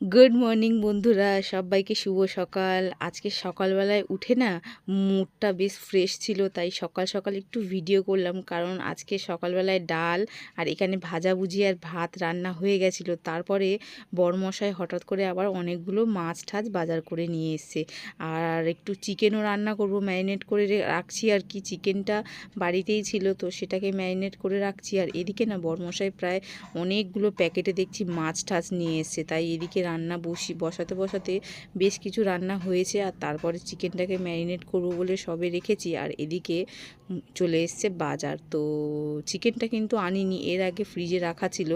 Good morning বন্ধুরা। সবাইকে শুভ সকাল। আজকে সকালবেলায় উঠে না মুডটা বেশ ফ্রেশ ছিল, তাই সকাল সকাল একটু ভিডিও করলাম। কারণ আজকে সকালবেলায় ডাল আর এখানে ভাজাভুজি আর ভাত রান্না হয়ে গেছিল। তারপরে বরমশাই হঠাৎ করে আবার অনেকগুলো মাছ ঠাছ বাজার করে নিয়ে এসছে। আর একটু চিকেনও রান্না করব ম্যারিনেট করে রাখছি আর কি। চিকেনটা বাড়িতেই ছিল, তো সেটাকে ম্যারিনেট করে রাখছি। আর এদিকে না বরমশাই প্রায় অনেকগুলো প্যাকেটে দেখছি মাছ টাছ নিয়ে এসছে। তাই এদিকে রান্না বসি, বসাতে বসাতে বেশ কিছু রান্না হয়েছে আর তারপরে চিকেনটাকে ম্যারিনেট করব বলে সবে রেখেছি আর এদিকে চলে এসছে বাজার। তো চিকেনটা কিন্তু আনিনি, এর আগে ফ্রিজে রাখা ছিল,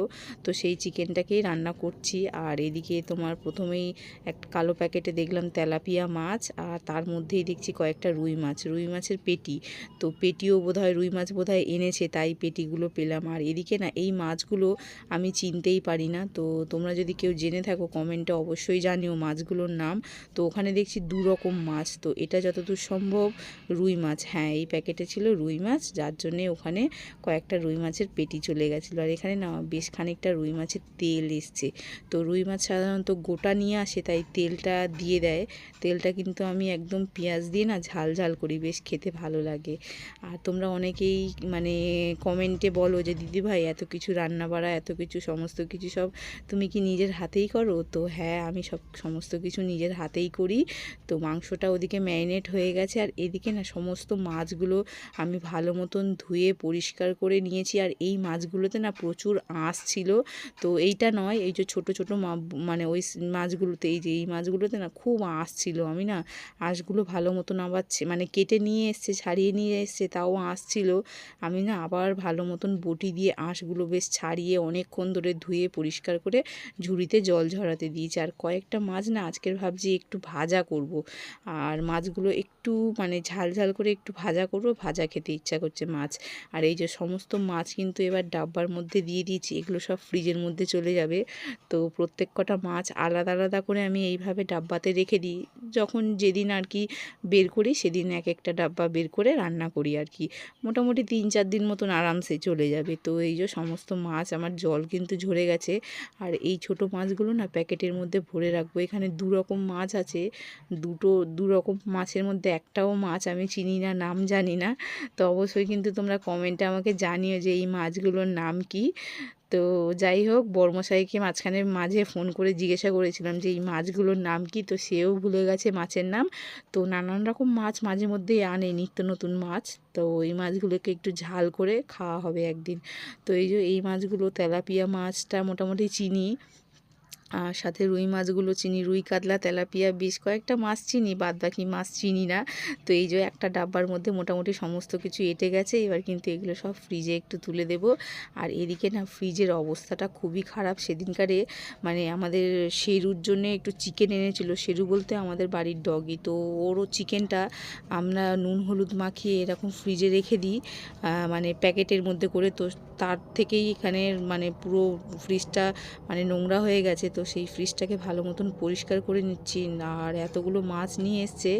তো সেই চিকেনটাকেই রান্না করছি। আর এদিকে তোমার প্রথমেই এক কালো প্যাকেটে দেখলাম তেলাপিয়া মাছ আর তার মধ্যেই দেখছি কয়েকটা রুই মাছ, রুই মাছের পেটি। তো পেটিও বোধহয়, রুই মাছ বোধহয় এনেছে, তাই পেটিগুলো পেলাম। আর এদিকে না, এই মাছগুলো আমি চিনতেই পারি না। তো তোমরা যদি কেউ জেনে থাকো কমেন্টে অবশ্যই জানিও মাছগুলোর নাম। তো ওখানে দেখছি দু রকম মাছ, তো এটা যতদূর সম্ভব রুই মাছ। হ্যাঁ এই প্যাকেটে ছিল রুই মাছ, যার জন্যে ওখানে কয়েকটা রুই মাছের পেটি চলে গেছিল। আর এখানে না, বেশ খানিকটা রুই মাছের তেল এসছে। তো রুই মাছ সাধারণত গোটা নিয়ে আসে, তাই তেলটা দিয়ে দেয়। তেলটা কিন্তু আমি একদম পেঁয়াজ দিয়ে না ঝাল ঝাল করি, বেশ খেতে ভালো লাগে। আর তোমরা অনেকেই মানে কমেন্টে বলো যে, দিদিভাই, এত কিছু রান্না বাড়া এত কিছু সমস্ত কিছু সব তুমি কি নিজের হাতেই করো? তো হ্যাঁ আমি সব সমস্ত কিছু নিজের হাতেই করি। তো মাংসটা ওদিকে ম্যারিনেট হয়ে গেছে আর এদিকে না সমস্ত মাছগুলো আমি ভালো মতন ধুয়ে পরিষ্কার করে নিয়েছি। আর এই মাছগুলোতে না প্রচুর আঁশ ছিল। তো এইটা নয়, এই যে ছোট ছোট মানে ওই মাছগুলোতে, এই যে এই মাছগুলোতে না খুব আঁশ ছিল। আমি না আঁশগুলো ভালো মতন আবার মানে কেটে নিয়ে এসছে, ছাড়িয়ে নিয়ে এসছে, তাও আঁশ ছিল। আমি না আবার ভালো মতন বটি দিয়ে আঁশগুলো বেশ ছাড়িয়ে অনেকক্ষণ ধরে ধুয়ে পরিষ্কার করে ঝুড়িতে জল ঝরাতে দিয়েছি। আর কয়েকটা মাছ না আজকের ভাবছি একটু ভাজা করব। আর মাছগুলো একটু মানে ঝাল ঝাল করে একটু ভাজা করব, ভাজা খেতে ইচ্ছা করছে মাছ। আর এই যে সমস্ত মাছ কিন্তু এবার ডাব্বার মধ্যে দিয়ে দিয়েছি, এগুলো সব ফ্রিজের মধ্যে চলে যাবে। তো প্রত্যেক কটা মাছ আলাদা আলাদা করে আমি এইভাবে ডাব্বাতে রেখে দিই। যখন যেদিন আর কি বের করি, সেদিন এক একটা ডাব্বা বের করে রান্না করি আর কি। মোটামুটি তিন চার দিন মতন আরামসে চলে যাবে। তো এই যে সমস্ত মাছ, আমার জল কিন্তু ঝরে গেছে। আর এই ছোট মাছগুলো না প্যাকেটের মধ্যে ভরে রাখব। এখানে দু রকম মাছ আছে, দুটো, দু রকম মাছের মধ্যে একটাও মাছ, আমি চিনি না, নাম জানি না। তো অবশ্যই কিন্তু তোমরা কমেন্টে আমাকে জানিও যে এই মাছগুলোর নাম কি। তো যাই হোক বর্মশাইকে মাঝখানে মাঝে ফোন করে জিজ্ঞাসা করেছিলাম যে এই মাছগুলোর নাম কি, তো সেও ভুলে গেছে মাছের নাম। তো নানান রকম মাছ মাঝে মধ্যেই আনে, নিত্য নতুন মাছ। তো এই মাছগুলোকে একটু ঝাল করে খাওয়া হবে একদিন। তো এই যে এই মাছগুলো তেলাপিয়া মাছটা মোটামুটি চিনি। আর সাথে রুই মাছগুলো চিনি, রুই কাতলা, তেলাপিয়া, বেশ কয়েকটা মাছ চিনি বাদ বাকি মাছ চিনি না। তো এই যে একটা ডাব্বার মধ্যে মোটামুটি সমস্ত কিছু এঁটে গেছে, এবার কিন্তু এগুলো সব ফ্রিজে একটু তুলে দেব। আর এদিকে না, ফ্রিজের অবস্থাটা খুবই খারাপ। সেদিনকারে মানে আমাদের শেরুর জন্য একটু চিকেন এনেছিল। শেরু বলতে আমাদের বাড়ির ডগি। তো ওরও চিকেনটা আমরা নুন, হলুদ মাখিয়ে এরকম ফ্রিজে রেখে দিই মানে প্যাকেটের মধ্যে করে। তো তার থেকেই এখানে মানে পুরো ফ্রিজটা মানে নোংরা হয়ে গেছে। তো সেই ফ্রিজটাকে ভালো মতন পরিষ্কার করে নিচ্ছি। আর এতগুলো মাছ নিয়ে এসছে,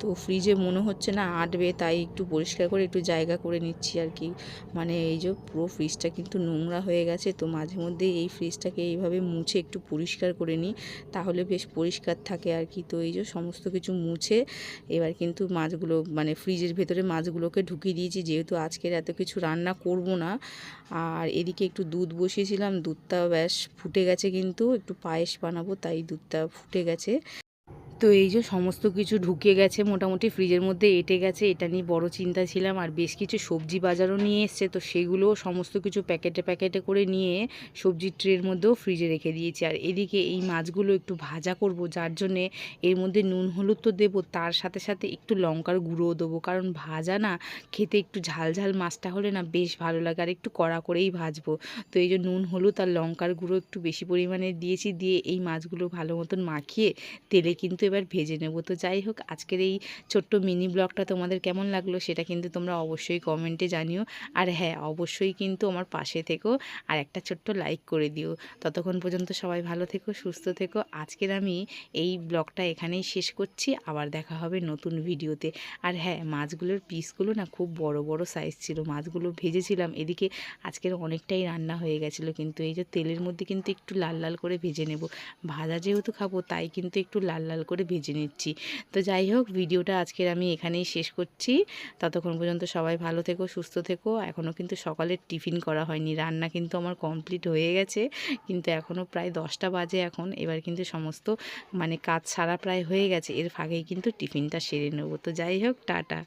তো ফ্রিজে মনে হচ্ছে না আটবে, তাই একটু পরিষ্কার করে একটু জায়গা করে নিচ্ছি আর কি। মানে এই যে পুরো ফ্রিজটা কিন্তু নোংরা হয়ে গেছে, তো মাঝে মধ্যে এই ফ্রিজটাকে এইভাবে মুছে একটু পরিষ্কার করে নিই, তাহলে বেশ পরিষ্কার থাকে আর কি। তো এই যে সমস্ত কিছু মুছে, এবার কিন্তু মাছগুলো মানে ফ্রিজের ভেতরে মাছগুলোকে ঢুকিয়ে দিয়েছি, যেহেতু আজকের এত কিছু রান্না করব না। আর এদিকে একটু দুধ বসিয়েছিলাম, দুধটা ব্যাস ফুটে গেছে কিন্তু, একটু পায়েস বানাবো তাই দুধটা ফুটে গেছে। তো এই যে সমস্ত কিছু ঢুকে গেছে, মোটামুটি ফ্রিজের মধ্যে এঁটে গেছে, এটা নিয়ে বড় চিন্তা ছিলাম। আর বেশ কিছু সবজি বাজারও নিয়ে এসছে, তো সেগুলোও সমস্ত কিছু প্যাকেটে প্যাকেটে করে নিয়ে সবজির ট্রের মধ্যেও ফ্রিজে রেখে দিয়েছি। আর এদিকে এই মাছগুলো একটু ভাজা করব, যার জন্যে এর মধ্যে নুন, হলুদ তো দেবো, তার সাথে সাথে একটু লঙ্কার গুঁড়োও দেবো। কারণ ভাজা না, খেতে একটু ঝাল ঝাল মাছটা হলে না বেশ ভালো লাগে। আর একটু কড়া করেই ভাজবো। তো এই যে নুন, হলুদ আর লঙ্কার গুঁড়ো একটু বেশি পরিমাণে দিয়েছি, দিয়ে এই মাছগুলো ভালো মতন মাখিয়ে তেলে কিন্তু এবার ভেজে নেব। তো যাই হোক, আজকের এই ছোট্ট মিনি ব্লগটা তোমাদের কেমন লাগল সেটা কিন্তু তোমরা অবশ্যই কমেন্টে জানিও। আর হ্যাঁ অবশ্যই কিন্তু আমার পাশে থেকো আর একটা ছোট্ট লাইক করে দিও। ততক্ষণ পর্যন্ত সবাই ভালো থেকো, সুস্থ থেকো। আজকের আমি এই ব্লগটা এখানেই শেষ করছি। আবার দেখা হবে নতুন ভিডিওতে। আর হ্যাঁ মাছগুলোর পিসগুলো না খুব বড় বড় সাইজ ছিল। মাছগুলো ভেজেছিলাম। এদিকে আজকের অনেকটাই রান্না হয়ে গেছিল। কিন্তু এই যে তেলের মধ্যে কিন্তু একটু লাল লাল করে ভেজে নেব। ভাজা যেহেতু খাব, তাই কিন্তু একটু লাল লাল করে ভেজে নিচ্ছি। তো যাই হোক, ভিডিওটা আজকের আমি এখানেই শেষ করছি। ততক্ষণ পর্যন্ত সবাই ভালো থেকো, সুস্থ থেকো। এখনও কিন্তু সকালের টিফিন করা হয়নি, রান্না কিন্তু আমার কমপ্লিট হয়ে গেছে। কিন্তু এখনও প্রায় দশটা বাজে এখন। এবার কিন্তু সমস্ত মানে কাজ সারা প্রায় হয়ে গেছে। এর ফাঁকেই কিন্তু টিফিনটা সেরে নেব। তো যাই হোক, টাটা।